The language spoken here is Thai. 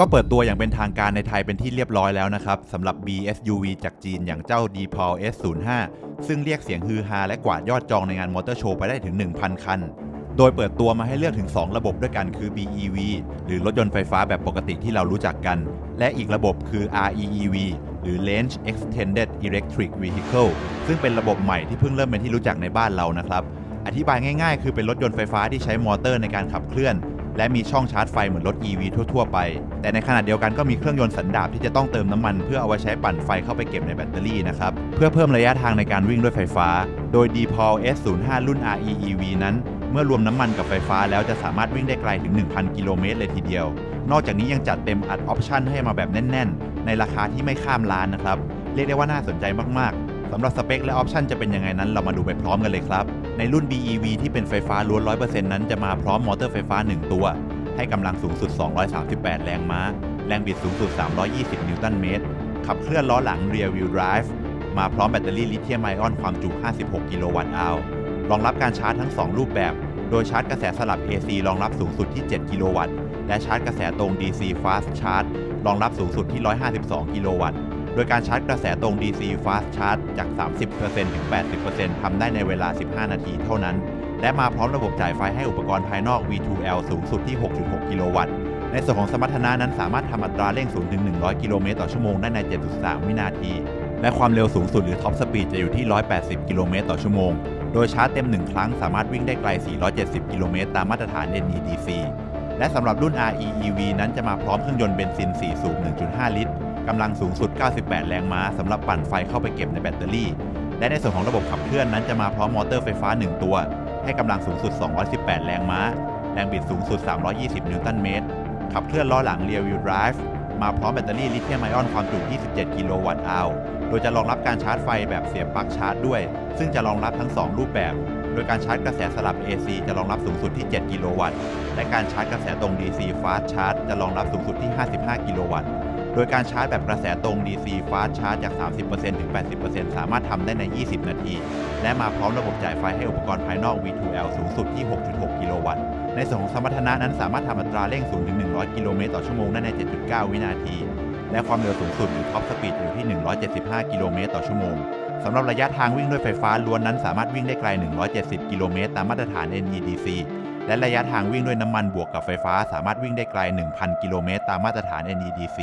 ก็เปิดตัวอย่างเป็นทางการในไทยเป็นที่เรียบร้อยแล้วนะครับสำหรับ BSUV จากจีนอย่างเจ้า d p a l S05 ซึ่งเรียกเสียงฮือฮาและกวาดยอดจองในงานมอเตอร์โชว์ไปได้ถึง 1,000 คัน โดยเปิดตัวมาให้เลือกถึง 2 ระบบด้วยกันคือ BEV หรือรถยนต์ไฟฟ้าแบบปกติที่เรารู้จักกัน และอีกระบบคือ REEV หรือ Range Extended Electric Vehicle ซึ่งเป็นระบบใหม่ที่เพิ่งเริ่มเป็นที่รู้จักในบ้านเรานะครับอธิบายง่ายๆ คือเป็นรถยนต์ไฟฟ้าที่ใช้มอเตอร์ในการขับเคลื่อน และมีช่องชาร์จไฟเหมือนรถ EV ทั่วๆไป แต่ในขณะเดียวกันก็มีเครื่องยนต์สันดาปที่จะต้องเติมน้ำมัน เพื่อเอาไว้ใช้ปั่นไฟเข้าไปเก็บในแบตเตอรี่นะครับ เพื่อเพิ่มระยะทางในการวิ่งด้วยไฟฟ้า โดย d p a l S05 รุ่น REEV นั้น เมื่อรวมน้ำมันกับไฟฟ้าแล้วจะสามารถวิ่งได้ไกลถึง 1,000 กิโลเมตรเลยทีเดียว นอกจากนี้ยังจัดเต็มอัดออปชั่นให้มาแบบแน่น ๆ ในราคาที่ไม่ข้ามล้านนะครับ เรียกได้ว่าน่าสนใจมากๆสำหรับสเปคและออปชันจะเป็นยังไงนั้นเรามาดูไปพร้อมกันเลยครับ ในรุ่น BEV ที่เป็นไฟฟ้าล้วน 100%นั้นจะมาพร้อมมอเตอร์ไฟฟ้า 1 ตัว ให้กำลังสูงสุด 238 แรงม้า แรงบิดสูงสุด 320 นิวตันเมตร ขับเคลื่อนล้อหลัง Rear Wheel Drive มาพร้อมแบตเตอรี่ลิเธียมไอออนความจุ 56 กิโลวัตต์อาวรองรับการชาร์จทั้ง 2 รูปแบบ โดยชาร์จกระแสสลับ AC รองรับสูงสุดที่ 7 กิโลวัตต์ และชาร์จกระแสตรง DC Fast Charge รองรับสูงสุดที่ 152 กิโลวัตต์ โดยการชาร์จกระแสตรง DC Fast Charge จาก 30%ถึง 80%ทำได้ในเวลา 15 นาทีเท่านั้น และมาพร้อมระบบจ่ายไฟให้อุปกรณ์ภายนอก V2L สูงสุดที่ 6.6 กิโลวัตต์ ในส่วนของสมรรถนะนั้นสามารถทำอัตราเร่ง 0 ถึง 100 กิโลเมตรต่อชั่วโมงได้ใน 7.3 วินาที และความเร็วสูงสุดหรือท็อปสปีดจะอยู่ที่ 180 กิโลเมตรต่อชั่วโมง โดยชาร์จเต็ม 1 ครั้งสามารถวิ่งได้ไกล 470 กิโลเมตรตามมาตรฐาน NEDC และสำหรับรุ่น REEV นั้นจะมาพร้อมเครื่องยนต์เบนซิน 4 สูบ 1.5 ลิตร กำลังสูงสุด 98 แรงม้าสำหรับปั่นไฟเข้าไปเก็บในแบตเตอรี่ และในส่วนของระบบขับเคลื่อนนั้นจะมาพร้อมมอเตอร์ไฟฟ้า 1 ตัว ให้กำลังสูงสุด 218 แรงม้า แรงบิดสูงสุด 320 นิวตันเมตร ขับเคลื่อนล้อหลัง Rear Wheel Drive มาพร้อมแบตเตอรี่ลิเธียมไอออนความจุ 27 กิโลวัตต์อาวโดยจะรองรับการชาร์จไฟแบบเสียบปลั๊กชาร์จด้วย ซึ่งจะรองรับทั้ง 2 รูปแบบ โดยการชาร์จกระแสสลับ AC จะรองรับสูงสุดที่ 7 กิโลวัตต์ และการชาร์จกระแสตรง DC Fast Charge จะรองรับสูงสุดที่ 55 กิโลวัตต์ ดยการชาร์จแบบกระแสตรง DC Fast Charge จาก 30%ถึง 80%สามารถทำได้ใน 20 นาที และมาพร้อมระบบจ่ายไฟให้อุปกรณ์ภายนอก V2L สูงสุดที่ 6.6 กิโลวัตต์ ในส่วนของสมรรถนะนั้นสามารถทำอัตราเร่ง0ถึง100 กิโลเมตรต่อชั่วโมงได้ใน 7.9 วินาที และความเร็วสูงสุดหรือท็อปสปีดอยู่ที่ 175 กิโลเมตรต่อชั่วโมงสำหรับระยะทางวิ่งด้วยไฟฟ้าล้วนนั้นสามารถวิ่งได้ไกล 170 กิโลเมตรตามมาตรฐาน NEDC และระยะทางวิ่งด้วยน้ำมันบวกกับไฟฟ้าสามารถวิ่งได้ไกล 1,000 กิโลเมตรตามมาตรฐาน NEDC